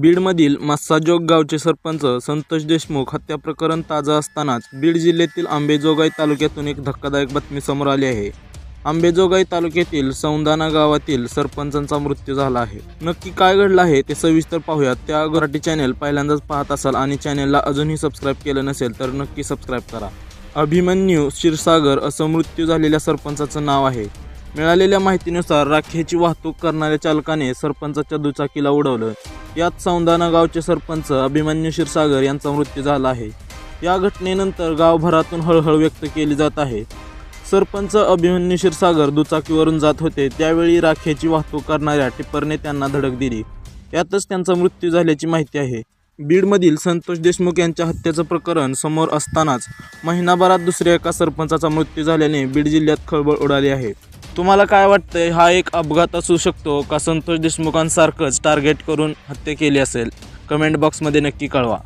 बीडमधील मस्साजोग गावचे सरपंच संतोष देशमुख हत्या प्रकरण ताजं असतानाच बीड जिल्ह्यातील आंबेजोगाई तालुक्यातून एक धक्कादायक बातमी समोर आली आहे. आंबेजोगाई तालुक्यातील सौंदाना गावातील सरपंचांचा मृत्यू झाला आहे. नक्की काय घडलं आहे ते सविस्तर पाहूयात. त्या मराठी चॅनेल पहिल्यांदाच पाहत असाल आणि चॅनेलला अजूनही सबस्क्राईब केलं नसेल तर नक्की सबस्क्राईब करा. अभिमन्यू क्षीरसागर असं मृत्यू झालेल्या सरपंचाचं नाव आहे. मिळालेल्या माहितीनुसार राखेची वाहतूक करणाऱ्या चालकाने सरपंचाच्या दुचाकीला उडवलं. यात सौंदाना गावचे सरपंच अभिमन्यू क्षीरसागर यांचा मृत्यू झाला आहे. या घटनेनंतर गावभरातून हळहळ व्यक्त केली जात आहे. सरपंच अभिमन्यू क्षीरसागर दुचाकीवरून जात होते त्यावेळी राखेची वाहतूक करणाऱ्या टिप्परने त्यांना धडक दिली. यातच त्यांचा मृत्यू झाल्याची माहिती आहे. बीडमधील संतोष देशमुख यांच्या हत्येचं प्रकरण समोर असतानाच महिनाभरात दुसऱ्या एका सरपंचाचा मृत्यू झाल्याने बीड जिल्ह्यात खळबळ उडाली आहे. तुम्हाला काय वाटतंय? हा एक अपघात असू शकतो का? संतोष देशमुखांसारखंच टार्गेट करून हत्या केली असेल? कमेंट बॉक्समध्ये नक्की कळवा.